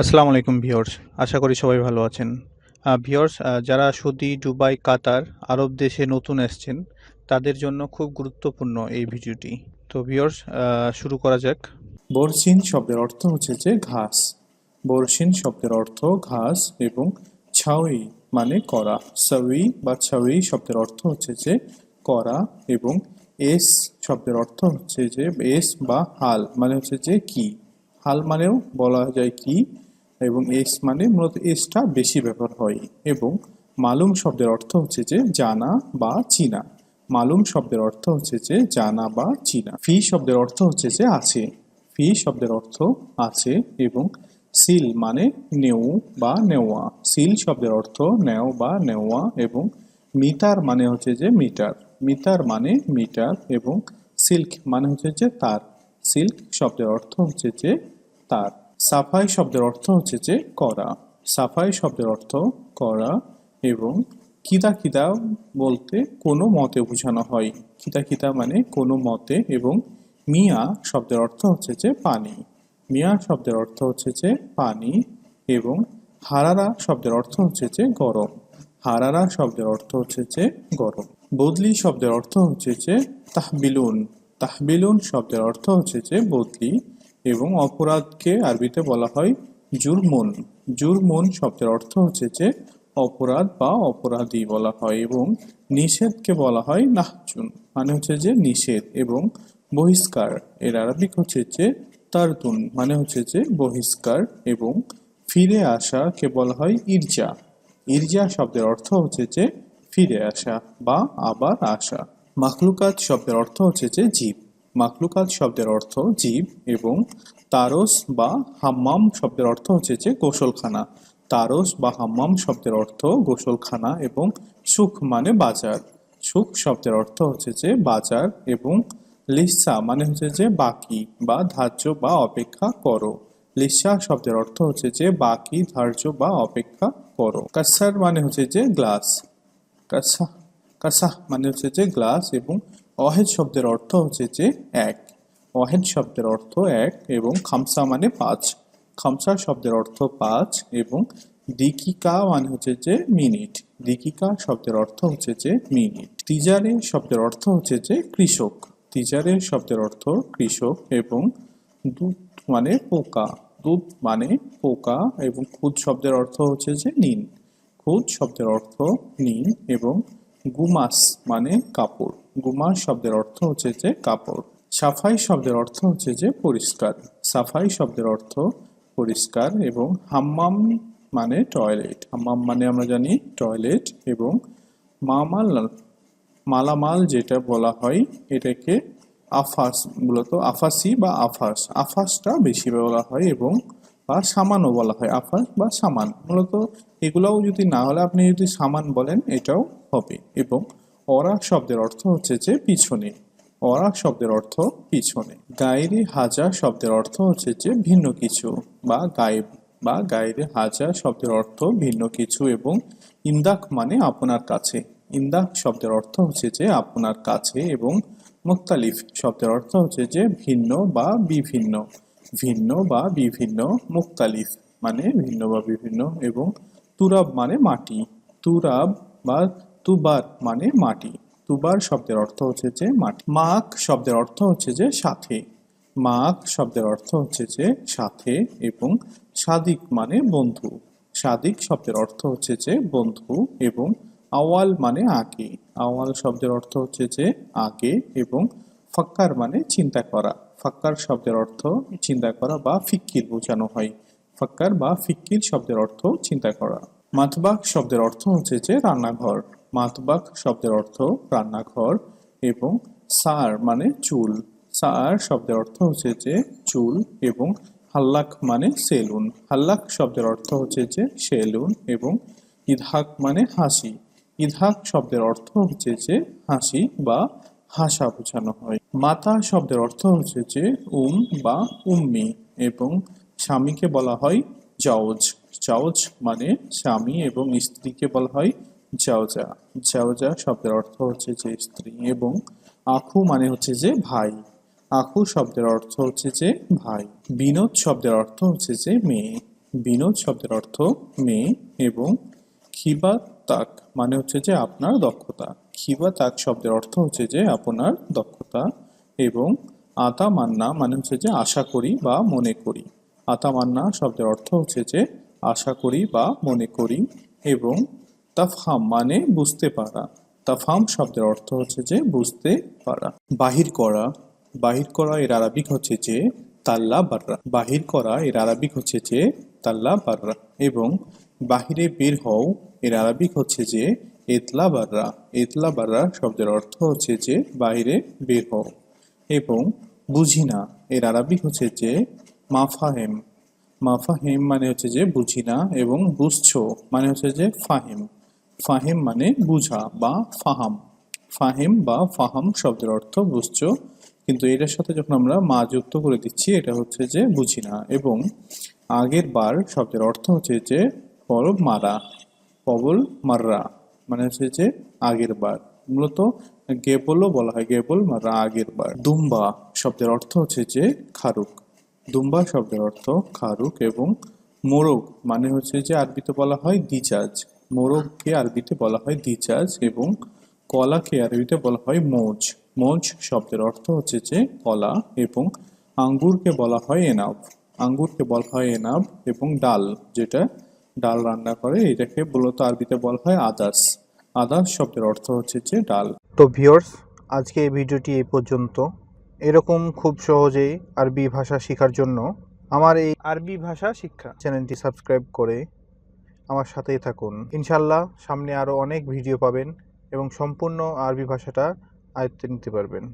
আসসালামু আলাইকুম ভিউয়ার্স, আশা করি সবাই ভালো আছেন। ভিউয়ার্স যারা সৌদি, দুবাই, কাতার, আরব দেশে নতুন এসছেন, তাদের জন্য খুব গুরুত্বপূর্ণ এই ভিডিওটি। তো ভিউয়ার্স শুরু করা যাক। বরসিন শব্দের অর্থ হচ্ছে যে ঘাস। বরসিন শব্দের অর্থ ঘাস এবং ছাউই মানে করা। সাউই বা ছাউই শব্দের অর্থ হচ্ছে যে করা এবং এস শব্দের অর্থ হচ্ছে যে, এস বা হাল মানে হচ্ছে যে কি। হাল মানেও বলা যায় কি এবং এস মানে মূলত এসটা বেশি ব্যবহার হয় এবং মালুম শব্দের অর্থ হচ্ছে যে জানা বা চিনা। মালুম শব্দের অর্থ হচ্ছে যে জানা বা চিনা। ফি শব্দের অর্থ হচ্ছে যে আছে। ফি শব্দের অর্থ আছে এবং সিল মানে নেউ বা নেওয়া। সিল শব্দের অর্থ নেও বা নেওয়া এবং মিটার মানে হচ্ছে যে মিটার। মিটার মানে মিটার এবং সিল্ক মানে হচ্ছে যে তার। সিল্ক শব্দের অর্থ হচ্ছে যে তার। সাফাই শব্দের অর্থ হচ্ছে যে করা। সাফাই শব্দের অর্থ করা এবং কিদা কিদা বলতে কোনো মতে বোঝানো হয়। কিদা কিদা মানে কোনো মতে এবং মিয়া শব্দের অর্থ হচ্ছে যে পানি। মিয়া শব্দের অর্থ হচ্ছে যে পানি এবং হারারা শব্দের অর্থ হচ্ছে যে গরম। হারারা শব্দের অর্থ হচ্ছে যে গরম। বদলি শব্দের অর্থ হচ্ছে যে তাহবিলুন। তাহবিলুন শব্দের অর্থ হচ্ছে যে বদলি। এবং অপরাধকে আরবিতে বলা হয় জুরমুন। জুরমুন শব্দের অর্থ হচ্ছে যে অপরাধ বা অপরাধী বলা হয় এবং নিষেধকে বলা হয় নাহচুন। মানে হচ্ছে যে নিষেধ এবং বহিষ্কার। এর আরবিক হচ্ছে যে তারতুন। মানে হচ্ছে যে বহিষ্কার এবং ফিরে আসাকে বলা হয় ইরজা। ইরজা শব্দের অর্থ হচ্ছে যে ফিরে আসা বা আবার আসা। মাখলুকাত শব্দের অর্থ হচ্ছে যে জীব। মাখলুকাত শব্দের অর্থ জীব এবং তারস বা হাম্মাম শব্দের অর্থ হচ্ছে যে গোসলখানা। তারস বা হাম্মাম শব্দের অর্থ গোসলখানা এবং সুখ মানে বাজার। সুখ শব্দের অর্থ হচ্ছে যে বাজার এবং লিসা মানে হচ্ছে যে বাকি বা ধার্য বা অপেক্ষা করো। লিসা শব্দের অর্থ হচ্ছে যে বাকি, ধার্য বা অপেক্ষা করো। কাসার মানে হচ্ছে যে গ্লাস। কাসা কাসা মানে হচ্ছে যে গ্লাস এবং অহেদ শব্দের অর্থ হচ্ছে যে এক। অহেদ শব্দের অর্থ এক এবং খামসা মানে পাঁচ। খামসা শব্দের অর্থ পাঁচ এবং দিকিকা মানে হচ্ছে যে মিনিট। দিকিকা শব্দের অর্থ হচ্ছে যে মিনিট। তিজারে শব্দের অর্থ হচ্ছে যে কৃষক। তিজারে শব্দের অর্থ কৃষক এবং দুধ মানে পোকা। দুধ মানে পোকা এবং খুদ শব্দের অর্থ হচ্ছে যে নিন খুদ শব্দের অর্থ নিন এবং গুমাস মানে কাপড়। গুমাস শব্দের অর্থ হচ্ছে যে কাপড়। সাফাই শব্দের অর্থ হচ্ছে যে পরিষ্কার। সাফাই শব্দের অর্থ পরিষ্কার এবং হাম্মাম মানে টয়লেট। হাম্মাম মানে আমরা জানি টয়লেট এবং মামাল, মালামাল যেটা বলা হয়, এটাকে আফাস, মূলত আফাসি বা আফাস। আফাসটা বেশি বলা হয় এবং বা সামানও বলা হয়, আফাস বা সামান। মূলত এগুলাও যদি না হলে আপনি যদি সামান বলেন, এটাও হবে এবং অরা শব্দের অর্থ হচ্ছে যে পিছনে। অরাক শব্দের অর্থ পিছনে। গায়েরে হাজা শব্দের অর্থ হচ্ছে যে ভিন্ন কিছু বা গায়েব বা গায়েরে হাজা শব্দের অর্থ ভিন্ন কিছু এবং ইন্দাক মানে আপনার কাছে। ইন্দাক শব্দের অর্থ হচ্ছে যে আপনার কাছে এবং মুক্তালিফ শব্দের অর্থ হচ্ছে যে ভিন্ন বা বিভিন্ন। ভিন্ন বা বিভিন্ন মুক্তালিফ মানে ভিন্ন বা বিভিন্ন এবং তুরাব মানে মাটি। তুরাব বা তুবার মানে মাটি। তুবার শব্দের অর্থ হচ্ছে যে মাটি। মাক শব্দের অর্থ হচ্ছে যে সাথে। মাক শব্দের অর্থ হচ্ছে যে সাথে এবং সাদিক মানে বন্ধু। সাদিক শব্দের অর্থ হচ্ছে যে বন্ধু এবং আওয়াল মানে আগে। আওয়াল শব্দের অর্থ হচ্ছে যে আগে এবং ফাক্কার মানে চিন্তা করা। ফাক্কার শব্দের অর্থ চিন্তা করা বা ফিক্কির বোঝানো হয়। ফাক্কার বা ফিক্কির শব্দের অর্থ চিন্তা করা। মাতবাক শব্দের অর্থ হচ্ছে যে রান্নাঘর। মাতবাক শব্দের অর্থ রান্নাঘর এবং সার মানে চুল। সার শব্দের অর্থ হচ্ছে যে চুল এবং হাল্লাক মানে সেলুন। হাল্লাক শব্দের অর্থ হচ্ছে যে সেলুন এবং ইদহাক মানে হাসি। ইদহাক শব্দের অর্থ হচ্ছে যে হাসি বা হাসা বোঝানো হয়। মাতা শব্দের অর্থ হচ্ছে যে উম বা উম্মি এবং স্বামীকে বলা হয় জাওজ। জাওজ মানে স্বামী এবং স্ত্রীকে বলা হয় জাওজা জাওজা শব্দের অর্থ হচ্ছে যে স্ত্রী এবং আখু মানে হচ্ছে যে ভাই। আখু শব্দের অর্থ হচ্ছে যে ভাই। বিনোদ শব্দের অর্থ হচ্ছে যে মেয়ে। বিনোদ শব্দের অর্থ মেয়ে এবং খিবা তাক মানে হচ্ছে যে আপনার দক্ষতা। খিবা তাক শব্দের অর্থ হচ্ছে যে আপনার দক্ষতা এবং আতা মান্না মানে হচ্ছে যে আশা করি বা মনে করি। আতা মান্না শব্দের অর্থ হচ্ছে যে আশা করি বা মনে করি এবং তাফহাম মানে বুঝতে পারা। তাফহাম শব্দের অর্থ হচ্ছে যে বুঝতে পারা। বাহির করা। বাহির করা এর আরবিক হচ্ছে যে তাল্লা বাররা। বাহির করা এর আরবিক হচ্ছে যে তাল্লা বাররা। এবং বাহিরে বের হও এর আরবিক হচ্ছে যে এতলা বাররা। এতলা বাররা শব্দের অর্থ হচ্ছে যে বাহিরে বের হও। এবং বুঝি না এর আরবিক হচ্ছে যে মাফাহেম। মাফাহেম মানে হচ্ছে যে বুঝি না এবং বুঝছ মানে হচ্ছে যে ফাহিম। ফাহিম মানে বুঝা বা ফাহাম। ফাহিম বা ফাহাম শব্দের অর্থ বুঝছ। কিন্তু এটার সাথে যখন আমরা মা যুক্ত করে দিচ্ছি, এটা হচ্ছে যে বুঝি না। এবং আগের বার শব্দের অর্থ হচ্ছে যে পরব মারা, পবল মাররা মানে হচ্ছে যে আগের বার। মূলত গেবলও বলা হয় গেবল মাররা আগের বার। দুম্বা শব্দের অর্থ হচ্ছে যে খারুক। দুম্বা শব্দের অর্থ খারুক এবং মোরগ মানে হচ্ছে যে আরবিতে বলা হয় দিচাজ মোরগকে আরবিতে বলা হয় দিচাজ এবং কলাকে আরবিতে বলা হয় মোজ। মোজ শব্দের অর্থ হচ্ছে যে কলা এবং আঙ্গুরকে বলা হয় এনাব। আঙ্গুরকে বলা হয় এনাব এবং ডাল যেটা ডাল রান্না করে এটাকে মূলত আরবিতে বলা হয় আদাস আদাস শব্দের অর্থ হচ্ছে যে ডাল। তো ভিউয়ার্স আজকে এই ভিডিওটি এই পর্যন্ত। এরকম খুব সহজেই আরবি ভাষা শেখার জন্য আমার এই আরবি ভাষা শিক্ষা। চ্যানেলটি সাবস্ক্রাইব করে আমার সাথেই থাকুন। ইনশাল্লাহ সামনে আরও অনেক ভিডিও পাবেন এবং সম্পূর্ণ আরবি ভাষাটা আয়ত্তে নিতে পারবেন।